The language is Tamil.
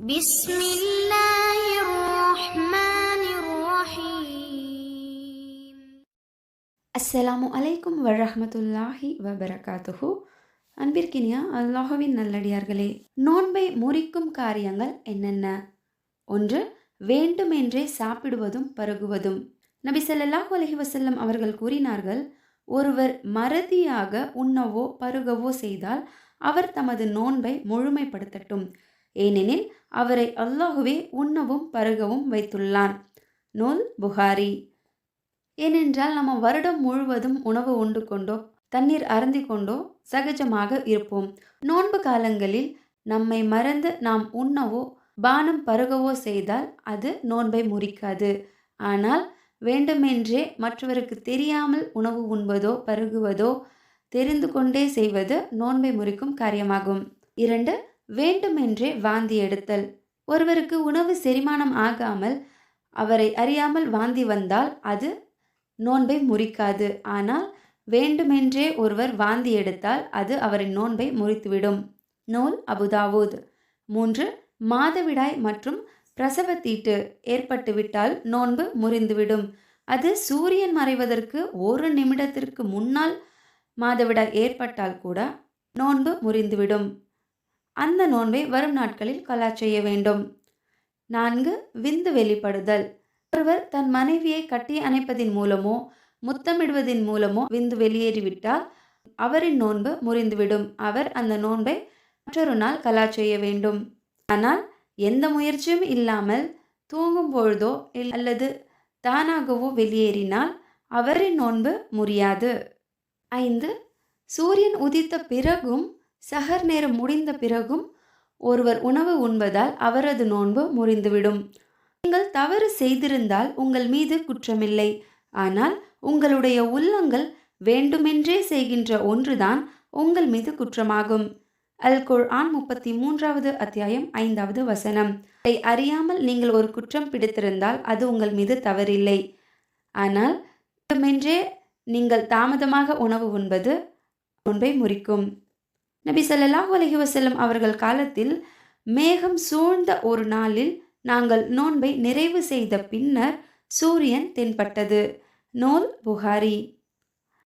بسم الله الرحمن الرحيم அஸ்ஸலாமு அலைக்கும் வரஹ்மத்துல்லாஹி வபரகாத்துஹு அன்பிற்கினிய அல்லாஹுவின் நல்லடியார்களே நோன்பை முறிக்கும் காரியங்கள் என்னென்ன ஒன்று வேண்டுமென்றே சாப்பிடுவதும் பருகுவதும் நபி ஸல்லல்லாஹு அலைஹி வஸல்லம் அவர்கள் கூறினார்கள் ஒருவர் மறதியாக உண்ணவோ பருகவோ செய்தால் அவர் தமது நோன்பை முழுமைப்படுத்தட்டும் ஏனெனில் அவரை அல்லாஹுவே உண்ணவும் பருகவும் வைத்துள்ளான். நூல் புகாரி. ஏனென்றால் நம்ம வருடம் முழுவதும் உணவு உண்டு கொண்டோ தண்ணீர் அருந்தி கொண்டோ சகஜமாக இருப்போம். நோன்பு காலங்களில் நம்மை மறந்து நாம் உண்ணவோ பானம் பருகவோ செய்தால் அது நோன்பை முறிக்காது. ஆனால் வேண்டுமென்றே மற்றவருக்கு தெரியாமல் உணவு உண்பதோ பருகுவதோ தெரிந்து கொண்டே செய்வது நோன்பை முறிக்கும் காரியமாகும். இரண்டு வேண்டுமென்றே வாந்தி எடுத்தல். ஒருவருக்கு உணவு செரிமானம் ஆகாமல் அவரை அறியாமல் வாந்தி வந்தால் அது நோன்பை முறிக்காது. ஆனால் வேண்டுமென்றே ஒருவர் வாந்தி எடுத்தால் அது அவரின் நோன்பை முறித்துவிடும். நூல் அபுதாவூத் மூன்று மாதவிடாய் மற்றும் பிரசவத்தீட்டு ஏற்பட்டுவிட்டால் நோன்பு முறிந்துவிடும். அது சூரியன் மறைவதற்கு ஒரு நிமிடத்திற்கு முன்னால் மாதவிடாய் ஏற்பட்டால் கூட நோன்பு முறிந்துவிடும். அந்த நோன்பை வரும் நாட்களில் கலா செய்ய வேண்டும். நான்கு விந்து வெளிப்படுதல். ஒருவர் தன் மனைவியை கட்டி அணைப்பதின் மூலமோ முத்தமிடுவதின் மூலமோ விந்து வெளியேறிவிட்டால் அவரின் நோன்பு முறிந்துவிடும். அவர் அந்த நோன்பை மற்றொரு நாள் கலா செய்ய வேண்டும். ஆனால் எந்த முயற்சியும் இல்லாமல் தூங்கும் பொழுதோ அல்லது தானாகவோ வெளியேறினால் அவரின் நோன்பு முறியாது. ஐந்து சூரியன் உதித்த பிறகும் சஹர் நேரம் முடிந்த பிறகும் ஒருவர் உணவு உண்பதால் அவரது நோன்பு முறிந்துவிடும். நீங்கள் தவறு செய்திருந்தால் உங்கள் மீது குற்றமில்லை. ஆனால் உங்களுடைய உள்ளங்கள் வேண்டுமென்றே செய்கின்ற ஒன்றுதான் உங்கள் மீது குற்றமாகும். அல் குர்ஆன் முப்பத்தி மூன்றாவது அத்தியாயம் ஐந்தாவது வசனம். அதை அறியாமல் நீங்கள் ஒரு குற்றம் பிடித்திருந்தால் அது உங்கள் மீது தவறில்லை. ஆனால் வேண்டுமென்றே நீங்கள் தாமதமாக உணவு உண்பது நோன்பை முறிக்கும். நபி ஸல்லல்லாஹு அலஹி வசல்லம் அவர்கள் காலத்தில் மேகம் சூழ்ந்த ஒரு நாளில் நாங்கள் நோன்பை நிறைவு செய்த பின்னர் சூரியன் தென்பட்டது. நூல் புகாரி.